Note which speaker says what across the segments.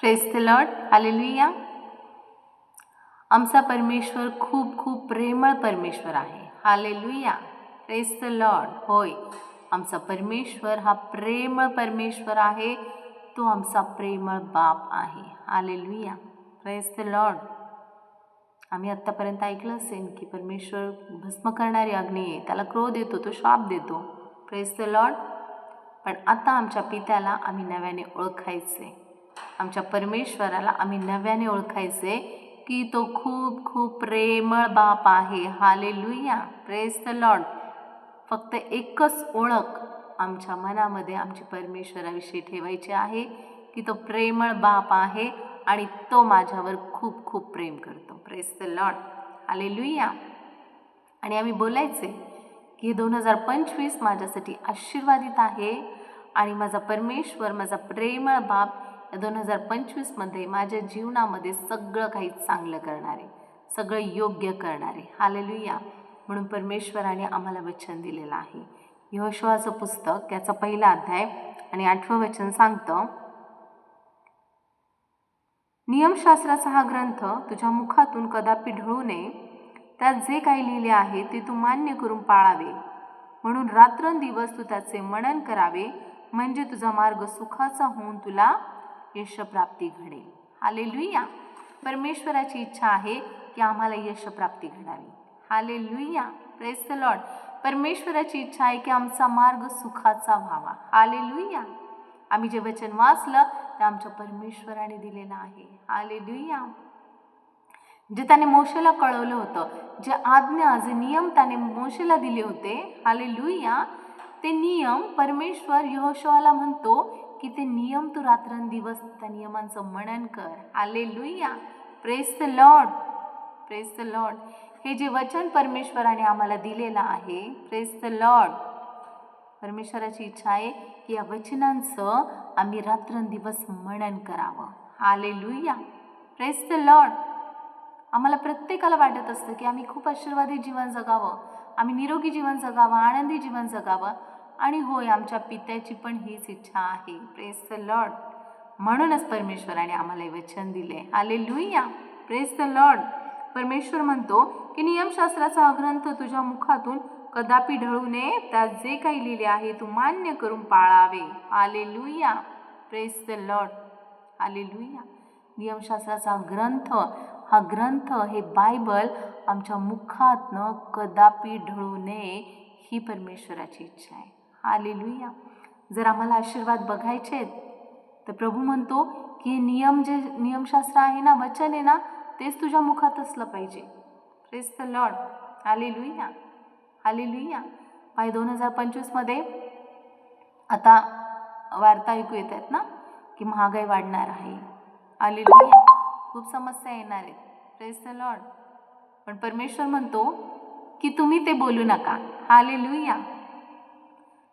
Speaker 1: Press the lord hallelujah आमचा परमेश्वर खूप खूप प्रेमळ परमेश्वर आहे. हालेलुया प्रेस द लॉर्ड होय. आमचा परमेश्वर हा प्रेमळ परमेश्वर आहे. तो आमचा प्रेमळ बाप आहे. हालेलुया प्रेस द लॉर्ड आम्ही आत्तापर्यंत ऐकलं असेल की परमेश्वर भस्म करणारी अग्नी आहे. त्याला क्रोध येतो तो शाप देतो. प्रेस द लॉर्ड पण आता आमच्या पित्याला आम्ही नव्याने ओळखायचे. आमच्या परमेश्वराला आम्ही नव्याने ओळखायचे की तो खूप खूप प्रेमळ बाप आहे. हाले लुया प्रेस द लॉर्ड फक्त एकच ओळख आमच्या मनामध्ये आमची परमेश्वराविषयी ठेवायची आहे की तो प्रेमळ बाप आहे आणि तो माझ्यावर खूप खूप प्रेम करतो. प्रेस द लॉर्ड हाले लुया आणि आम्ही बोलायचे की दोन हजार पंचवीस माझ्यासाठी आशीर्वादित आहे आणि माझा परमेश्वर माझा प्रेमळ बाप दोन हजार पंचवीसमध्ये माझ्या जीवनामध्ये सगळं काही चांगलं करणारे सगळं योग्य करणारे. हालेलुया. म्हणून परमेश्वराने आम्हाला वचन दिलेलं आहे. यहोशवाचं पुस्तक याचा पहिला अध्याय आणि आठवं वचन सांगतं नियमशास्त्राचा हा ग्रंथ तुझ्या मुखातून कदापि ढळू नये. त्यात जे काही लिहिले आहे ते तू मान्य करून पाळावे. म्हणून रात्रंदिवस तू त्याचे मनन करावे. म्हणजे तुझा मार्ग सुखाचा होऊन तुला यशप्राप्ती घडेल. हाले परमेश्वराची इच्छा आहे की आम्हाला यशप्राप्ती घडावी. हालेलुया. प्रेस द लॉर्ड परमेश्वराची इच्छा आहे की आमचा मार्ग सुखाचा व्हावा. हालेलुया. आम्ही जे वचन वाचलं ते आमच्या परमेश्वराने दिलेलं आहे. हालेलुया. जे त्याने मोशेला कळवलं होतं जे आज्ञा जे नियम त्याने मोशेला दिले होते हालेलुया. ते नियम परमेश्वर यहोशवाला म्हणतो की ते नियम तू रात्रंदिवस त्या नियमांचं मनन कर. Hallelujah praise the lord praise the lord हे जे वचन परमेश्वराने आम्हाला दिलेलं आहे प्रेस द लॉर्ड परमेश्वराची इच्छा आहे की या वचनांचं आम्ही रात्रंदिवस मनन करावं. आले लुया प्रेस द लॉर्ड आम्हाला प्रत्येकाला वाटत असतं की आम्ही खूप आशीर्वादी जीवन जगावं. आम्ही निरोगी जीवन जगावं आनंदी जीवन जगावं. आणि होय आमच्या पित्याची पण हीच इच्छा आहे. प्रेस द लॉर्ड म्हणूनच परमेश्वराने आम्हाला वचन दिले. आले लुईया प्रेस द लॉर्ड परमेश्वर म्हणतो की नियमशास्त्राचा अग्रंथ ग्रंथ तुझ्या मुखातून कदापि ढळू नये त्यात जे काही लिहिले आहे तू मान्य करून पाळावे. आले लुया प्रेस द लॉर्ड आले लुईया नियमशास्त्राचा ग्रंथ हा ग्रंथ हे बायबल आमच्या मुखातनं कदापि ढळू नये ही परमेश्वराची इच्छा आहे. आलेलुया. जर आम्हाला आशीर्वाद बघायचे आहेत तर प्रभू म्हणतो की हे नियम जे नियमशास्त्र आहे ना वचन आहे ना तेच तुझ्या मुखात असलं पाहिजे. प्रेस द लॉर्ड हालेलुया लुईया पाय दोन हजार पंचवीसमध्ये आता वार्ता ऐकू येत आहेत ना की महागाई वाढणार आहे. हालेलुया खूप समस्या येणार आहेत. प्रेस द लॉर्ड पण परमेश्वर म्हणतो की तुम्ही ते बोलू नका. हालेलुया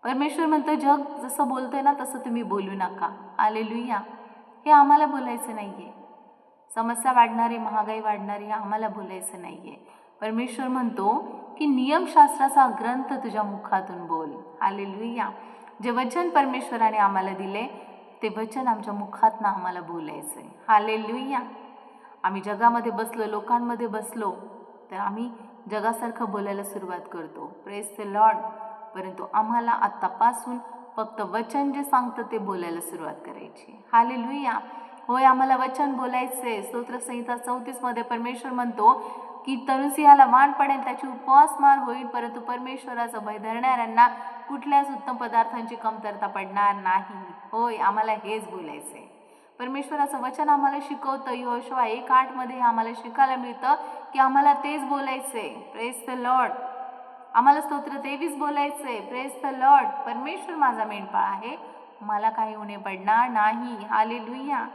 Speaker 1: परमेश्वर म्हणतो जग जसं बोलतंय ना तसं तुम्ही बोलू नका. हालेलुया हे आम्हाला बोलायचं नाही आहे समस्या वाढणारी महागाई वाढणारी हे आम्हाला बोलायचं नाही आहे परमेश्वर म्हणतो की नियमशास्त्राचा ग्रंथ तुझ्या मुखातून बोल. हालेलुया जे वचन परमेश्वराने आम्हाला दिले ते वचन आमच्या मुखातनं आम्हाला बोलायचं आहे हालेलुया आम्ही जगामध्ये बसलो लोकांमध्ये बसलो तर आम्ही जगासारखं बोलायला सुरुवात करतो. प्रेस द लॉर्ड परंतु आम्हाला आत्तापासून फक्त वचन जे सांगतं ते बोलायला सुरुवात करायची. हाले लुया होय आम्हाला वचन बोलायचे स्तोत्रसंहिता चौतीसमध्ये परमेश्वर म्हणतो की तनुसिंहाला मान पडेल त्याची उपवास मार होईल परंतु परमेश्वराचं भय धरणाऱ्यांना कुठल्याच उत्तम पदार्थांची कमतरता पडणार नाही. होय आम्हाला हेच बोलायचं आहे परमेश्वराचं वचन आम्हाला शिकवतं. यहोशवा एक आठमध्ये आम्हाला शिकायला मिळतं की आम्हाला तेच बोलायचं आहे प्रेस द लॉर्ड आम्हाला स्तोत्र तेवीस बोलायचं आहे प्रेस द लॉर्ड परमेश्वर माझा मेंढपाळ आहे. मला काही उणे पडणार नाही. हाले लुया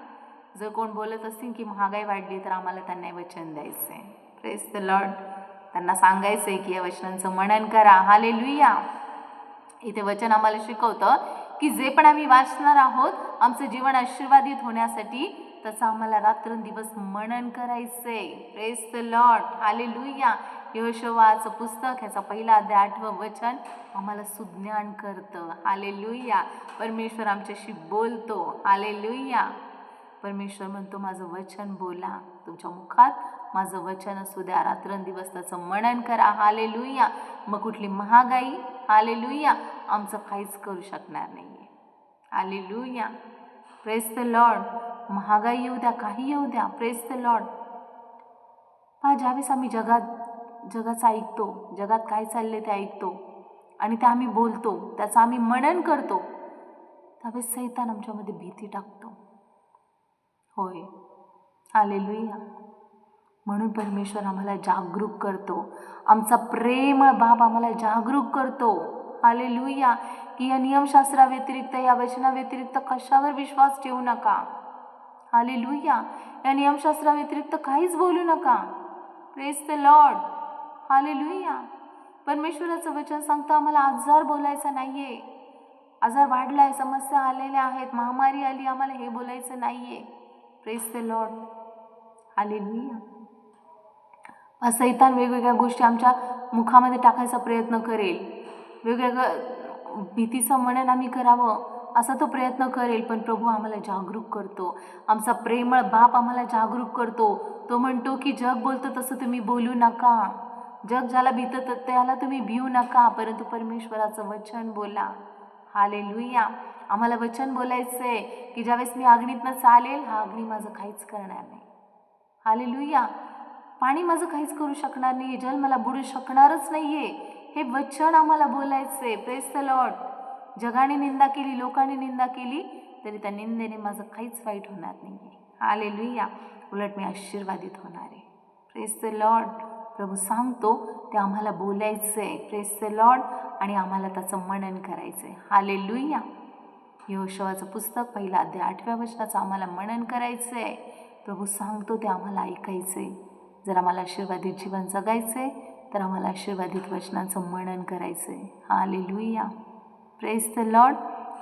Speaker 1: जर कोण बोलत असतील की महागाई वाढली तर आम्हाला त्यांना वचन द्यायचं आहे प्रेस द लॉर्ड त्यांना सांगायचं आहे की या वचनांचं मनन करा. हाले लुया इथे वचन आम्हाला शिकवतं की जे पण आम्ही वाचणार आहोत आमचं जीवन आशीर्वादित होण्यासाठी त्याचं आम्हाला रात्रंदिवस मनन करायचंय. प्रेस द लॉर्ड आले लुया यहोशवाचं पुस्तक ह्याचा पहिला अध्याय आठवं वचन आम्हाला सुज्ञान करतं. आले लुया परमेश्वर आमच्याशी बोलतो. आले लुया परमेश्वर म्हणतो माझं वचन बोला. तुमच्या मुखात माझं वचन असू द्या. रात्रंदिवस त्याचं मनन करा. हाले लुया मग कुठली महागाई? आले लुया आमचं काहीच करू शकणार नाही आहे आले लुया प्रेस द लॉर्ड महागाई येऊ द्या काही येऊ द्या. प्रेस द लॉर्ड पहा ज्यावेळेस आम्ही जगात जगाचं ऐकतो जगात काय चाललंय ते ऐकतो. आणि ते आम्ही बोलतो त्याचं आम्ही मनन करतो. त्यावेळेस सैतान आमच्यामध्ये भीती टाकतो. होय. हालेलुया. म्हणून परमेश्वर आम्हाला जागरूक करतो. आमचा प्रेमळ बाप आम्हाला जागरूक करतो. हालेलुया. की या नियमशास्त्राव्यतिरिक्त या वचनाव्यतिरिक्त कशावर विश्वास ठेवू नका? हालेलुया. या नियमशास्त्राव्यतिरिक्त काहीच बोलू नका. Praise the lord hallelujah. परमेश्वराचं वचन सांगतं आम्हाला आजार बोलायचं नाही आहे आजार वाढलाय समस्या आलेल्या आहेत महामारी आली आम्हाला हे बोलायचं नाही आहे प्रेस द लॉर्ड हालेलुया. हा सैतान वेगवेगळ्या गोष्टी आमच्या मुखामध्ये टाकायचा प्रयत्न करेल. वेगवेगळं भीतीचं मनन आम्ही करावं असा तो प्रयत्न करेल पण प्रभू आम्हाला जागरूक करतो. आमचा प्रेमळ बाप आम्हाला जागरूक करतो. तो म्हणतो की जग बोलतं तसं तुम्ही बोलू नका. जग ज्याला भीतत त्याला तुम्ही भिऊ नका. परंतु परमेश्वराचं वचन बोला. हाले लुया आम्हाला वचन बोलायचं आहे की ज्यावेळेस मी अग्नीतनं चालेल हा अग्नी माझं काहीच करणार नाही. हाले लुया पाणी माझं काहीच करू शकणार नाही. जल मला बुडू शकणारच नाही आहे हे वचन आम्हाला बोलायचं आहे प्रेस द लॉर्ड जगाने निंदा केली लोकांनी निंदा केली तरी त्या निंदेने माझं काहीच वाईट होणार नाही आहे हाले लुया उलट मी आशीर्वादित होणार आहे. प्रेस द लॉर्ड प्रभू सांगतो ते आम्हाला बोलायचं आहे प्रेस द लॉर्ड आणि आम्हाला त्याचं मनन करायचं आहे हाले लुईया यहोशवाचं पुस्तक पहिला अध्याय आठव्या वचनाचं आम्हाला मनन करायचं आहे प्रभू सांगतो ते आम्हाला ऐकायचं आहे जर आम्हाला आशीर्वादित जीवन जगायचं आहे तर आम्हाला आशीर्वादित वचनाचं मनन करायचं आहे hallelujah praise the lord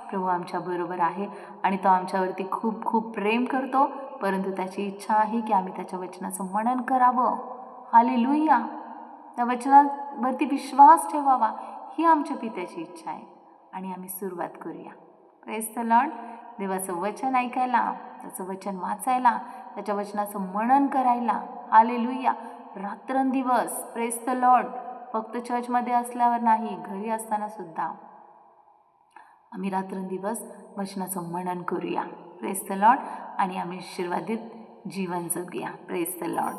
Speaker 1: प्रभू आमच्याबरोबर आहे. आणि तो आमच्यावरती खूप खूप प्रेम करतो. परंतु त्याची इच्छा आहे की आम्ही त्याच्या वचनाचं मनन करावं. हाले लुया त्या वचनावरती विश्वास ठेवावा ही आमच्या पित्याची इच्छा आहे. आणि आम्ही सुरुवात करूया. प्रेस द लॉर्ड देवाचं वचन ऐकायला त्याचं वचन वाचायला त्याच्या वचनाचं मनन करायला. आले लुया रात्रंदिवस प्रेस द लॉर्ड फक्त चर्चमध्ये असल्यावर नाही घरी असताना सुद्धा. आम्ही रात्रंदिवस वचनाचं मनन करूया. प्रेस द लॉर्ड आणि आम्ही आशीर्वादित जीवन जगूया. Praise the lord